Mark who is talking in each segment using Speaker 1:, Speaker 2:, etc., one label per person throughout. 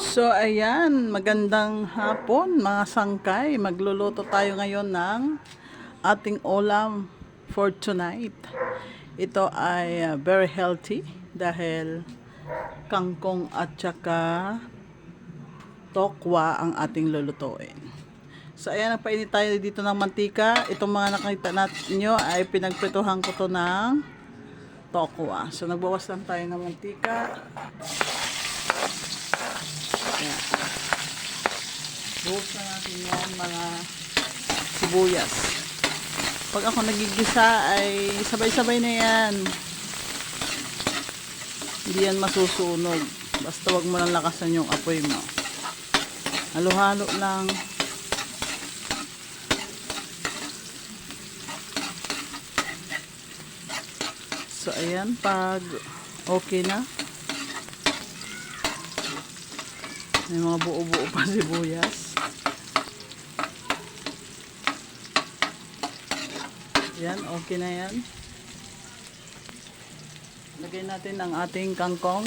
Speaker 1: So ayan, magandang hapon mga sangkay. Magluluto tayo ngayon ng ating ulam for tonight. Ito ay uh, very healthy dahil kangkong at saka tokwa ang ating lulutuin. So ayan, nagpainit tayo dito ng mantika. Itong mga nakita natin ay pinagprituhan ko to ng tokwa. So nagbawas lang tayo ng mantika. Ayan. Buhos na natin yan mga sibuyas. Pag ako nagigisa ay sabay-sabay na yan. Hindi yan masusunog. Basta wag mo lang lakasan yung apoy mo. Halo-halo lang. So, ayan, pag okay na, may mga buo-buo pa sibuyas. Yan, okay na yan. Lagay natin ang ating kangkong.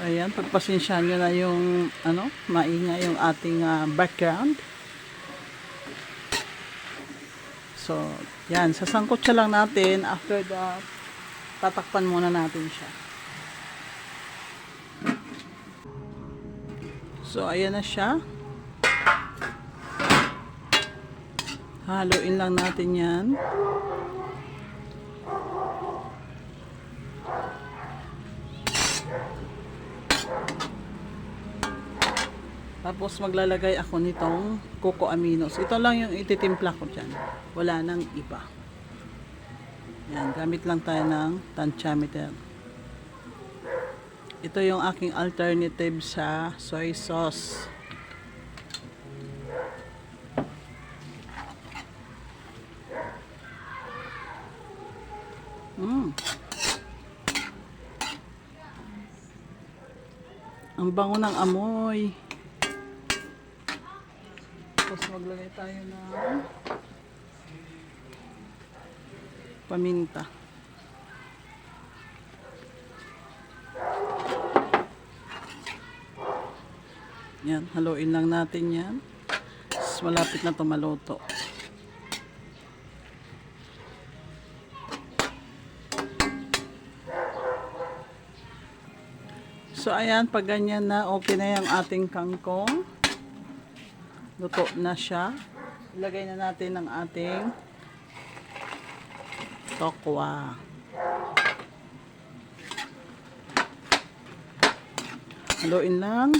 Speaker 1: Ayan, pagpasensyahan nyo na yung, ano, maingay yung ating ah, background. So, yan, sasangkot siya lang natin. After that, tatakpan muna natin siya. So, ayan na siya. Haluin lang natin yan. Tapos maglalagay ako nitong coco aminos. Ito lang yung ititimpla ko dyan. Wala nang iba. Yan, gamit lang tayo ng tantiameter. Ito yung aking alternative sa soy sauce. Mm. Ang bango ng amoy. Tapos maglagay tayo ng paminta. Yan, haluin lang natin yan. Tapos malapit na ito maluto. So ayan, pag ganyan na, okay na yung ating kangkong. Luto na siya. Ilagay na natin ang ating tokwa. Haluin lang.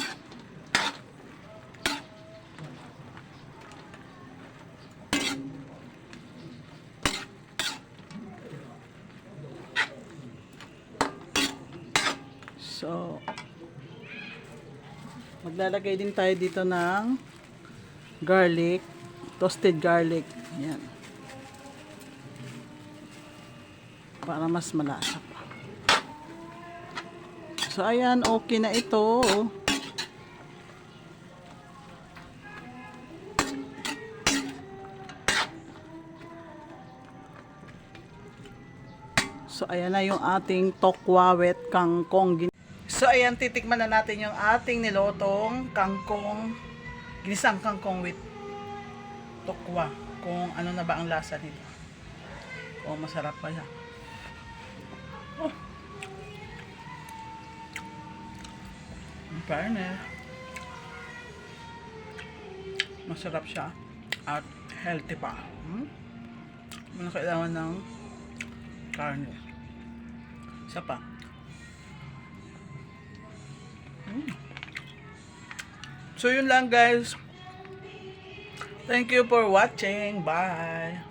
Speaker 1: So, maglalagay din tayo dito ng garlic, toasted garlic. Yan. Para mas malasa pa. So, ayan, okay na ito. So, ayan na yung ating tokwawet kangkong. Gin- So, ayan, titikman na natin yung ating nilotong kangkong, ginisang kangkong with tokwa. Kung ano na ba ang lasa nito. O, masarap pa yan. Oh. In fairness, masarap siya at healthy pa. Hmm? Wala kailangan ng karne. Isa pa. So yun lang guys. Thank you for watching. Bye.